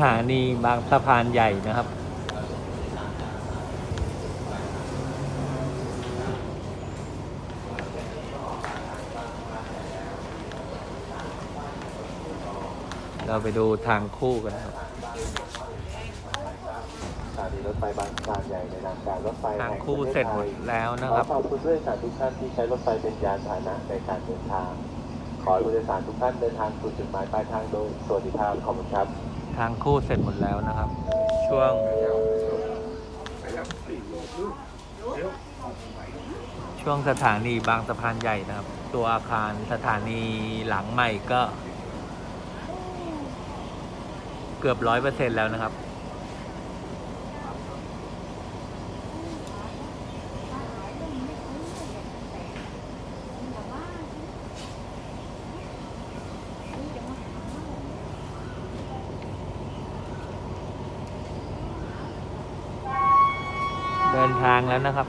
ถานีบางสะพานใหญ่นะครับ เราไปดูทางคู่กันนะครับ สถานีรถไฟบางสะพานใหญ่ในนามการรถไฟทางแห่งคู่ประทศเสร็จหมดไทยแล้วนะขคอรับ ขอบคุณผู้โดยสารทุกท่านที่ใช้รถไฟเป็นยานพาหนะในการเดินทาง ขอให้ผู้โดยสารทุกท่านเดินทางสู่จุดหมายปลายทางโดยสวัสดิภาพขอบคุณครับ ทางคู่เสร็จหมดแล้วนะครับ ช่วง ช่วงสถานีบางสะพานใหญ่นะครับ ตัวอาคารสถานีหลังใหม่ก็ เกือบร้อยเปอร์เซ็นแล้วนะครับ เดินทางแล้วนะครับ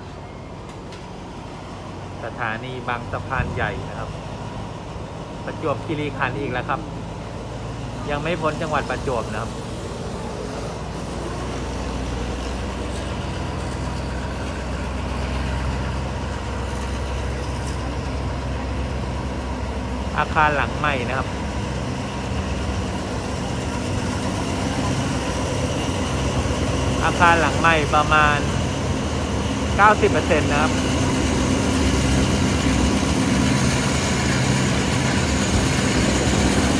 สถานีบางสะพานใหญ่นะครับ ประจวบคีรีขันธ์อีกแล้วครับ ยังไม่พ้นจังหวัดประจวบนะครับอาคารหลังใหม่นะครับ อาคารหลังใหม่ประมาณ 90%นะครับ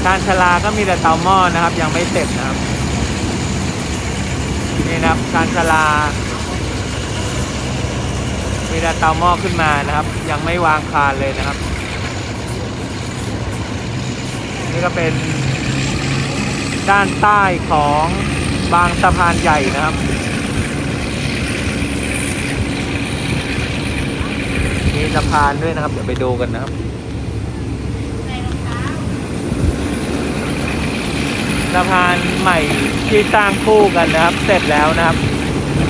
การชลาก็มีแต่เตาหม้อนะครับ ยังไม่เสร็จนะครับ นี่นะครับการชลา มีแต่เตาหม้อขึ้นมานะครับ ยังไม่วางคานเลยนะครับ นี่ก็เป็นด้านใต้ของบางสะพานใหญ่นะครับ มีสะพานด้วยนะครับ เดี๋ยวไปดูกันนะครับสะพานใหม่ที่สร้างคู่กันนะครับ เสร็จแล้วนะครับ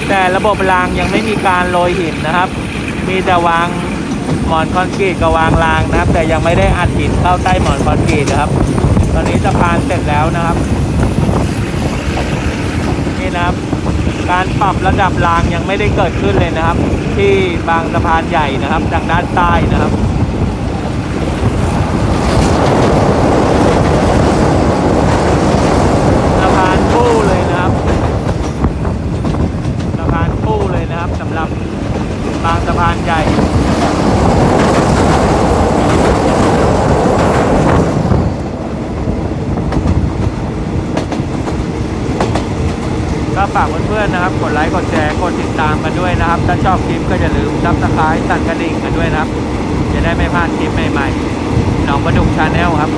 แต่ระบบรางยังไม่มีการโรยหินนะครับ มีแต่วางหมอนคอนกรีตกับวางรางนะครับ แต่ยังไม่ได้อัดหินเข้าใต้หมอนคอนกรีตนะครับ ตอนนี้สะพานเสร็จแล้วนะครับ นี่นะครับ การปรับระดับรางยังไม่ได้เกิดขึ้นเลยนะครับ ที่บางสะพานใหญ่นะครับทางด้านใต้นะครับ สะพานคู่เลยนะครับสะพานคู่เลยนะครับสำหรับบางสะพานใหญ่ับฝากเพื่อนๆนะครับ กดไลค์กดแชร์กดติดตามกันด้วยนะครับ ถ้าชอบคลิปก็อย่าลืมซับสไครต์สั่นกระดิ่งกันด้วยนะครับ จะได้ไม่พลาดคลิปใหม่ๆหนองประดุกชาแนลครับ